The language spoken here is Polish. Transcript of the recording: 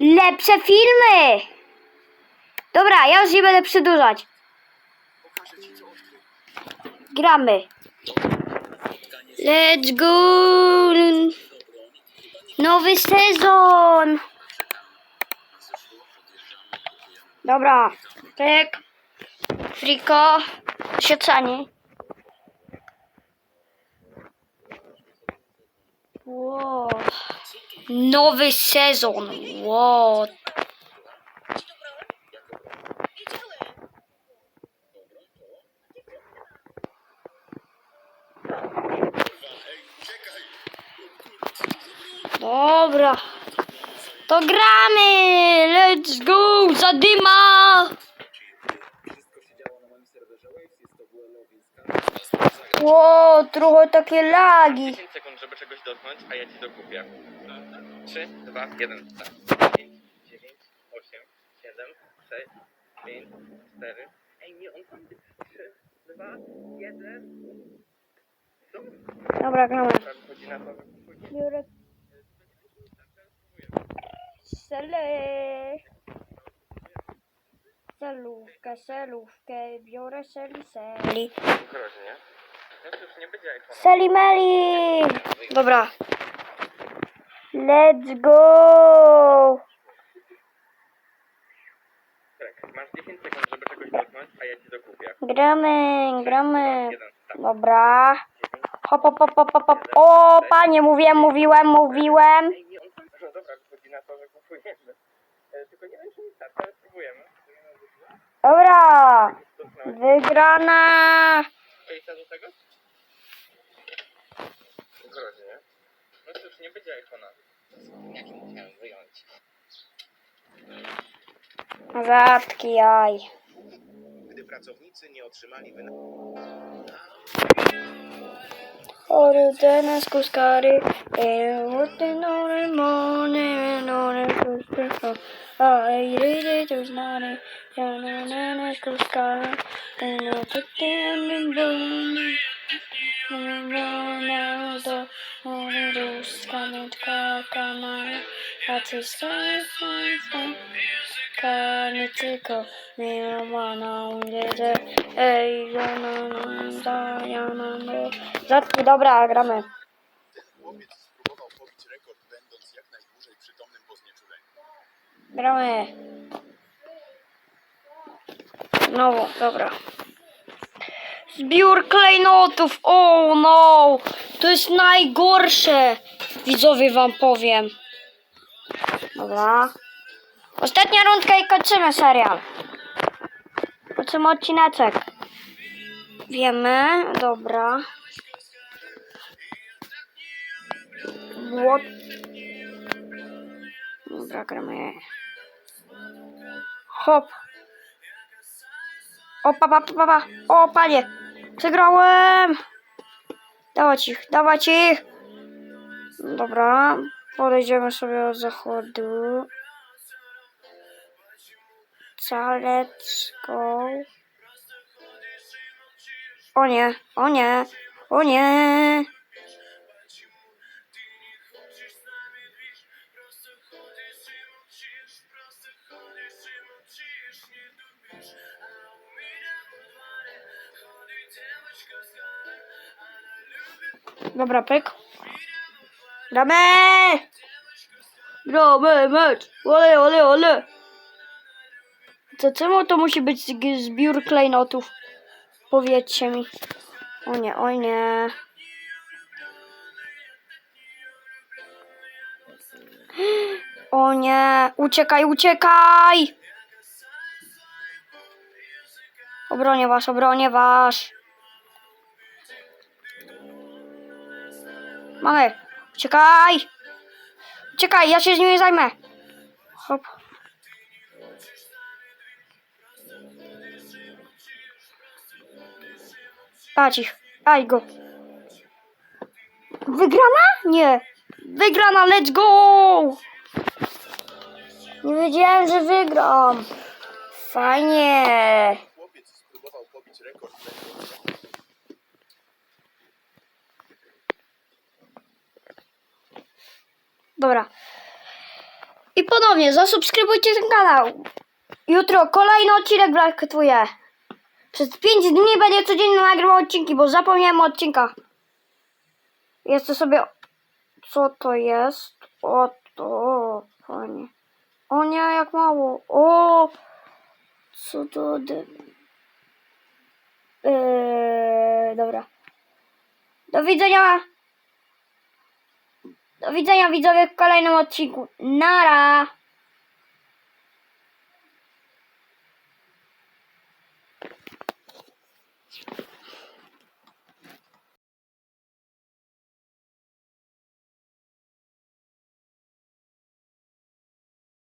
lepsze filmy. Dobra, ja już nie będę przedłużać. Gramy. Let's go! Nowy sezon! Dobra, tak. Friko, siecanie. Wow. Nowy sezon. Wow. Dobra. To gramy! Let's go! Zadyma! Ło, trochę takie lagi. 10 sekund, żeby czegoś dotknąć, a ja ci dokupię. 3, 2, 1, start. 5, 9, 8, 7, 6, 5, 4. Ej, nie, on tam 3, 2, 1. Co? Dobra, gramy. Chodzi na to, że Biorę sele. Selówkę, selówkę, biorę seli, seli. groźnie. No cóż, nie będzie iPhone. Seli meli! Dobra. Let's go! Tak, masz 10 sekund, żeby czegoś dotknąć, a ja ci dokupię. Gramy, gramy. 1, start. Dobra. Hop, hop, hop, hop, hop, hop. O, panie, mówiłem, mówiłem, mówiłem. Ej. No dobra, wychodzi na to, że kupujemy. E, Tylko nie wiem, czy mi starczy, ale spróbujemy. Dobra. Wygrana. Kejsa do tego? Groźnie. No cóż, nie będzie iPhone'a. Jaki musiałem wyjąć? Zatki jaj. Gdy pracownicy nie otrzymali wyn... Ordenes kuskary, working on the morning and on the kuskary. I read it was not a I in now the to Kakamai. At his time, Kanitiko, Miramana, Ungede, Ej, Janana, Janana. Rzadki, dobra, gramy. Chłopiec spróbował pobić rekord, będąc jak najdłużej przytomnym po znieczuleniu. Gramy. Znowu, dobra. Zbiór klejnotów, oh no! To jest najgorsze! Widzowie wam powiem. Dobra. Ostatnia rundka i kończymy serial. Kończymy odcineczek. Wiemy, dobra. What? Dobra, gramy. Hop. O, pa, pa, pa, pa, pa. O, panie. Przegrałem. Dawać ich, dawać ich. Dobra. Podejdziemy sobie od zachodu. Caleczką. O nie, o nie, o nie. Dobra, pyk. Gramy! Gramy mecz! Ole, ole, ole! To czemu to musi być zbiór klejnotów? Powiedzcie mi. O nie, o nie. O nie, uciekaj, uciekaj! Obronię was, obronię was. Mamy, uciekaj! Uciekaj, ja się z nimi zajmę. Hop. Dać ich. Daj go. Wygrana? Nie. Wygrana, let's go! Nie wiedziałem, że wygram. Fajnie. Chłopiec spróbował pobić rekord, będąc Dobra. I ponownie zasubskrybujcie ten kanał. Jutro kolejny odcinek brakuje. Przez 5 dni będzie codziennie nagrywał odcinki, bo zapomniałem o odcinkach. Jeszcze sobie... Co to jest? O to... Panie. O nie, jak mało. O! Co to... Eee, dobra. Do widzenia. Do widzenia widzowie w kolejnym odcinku. Nara!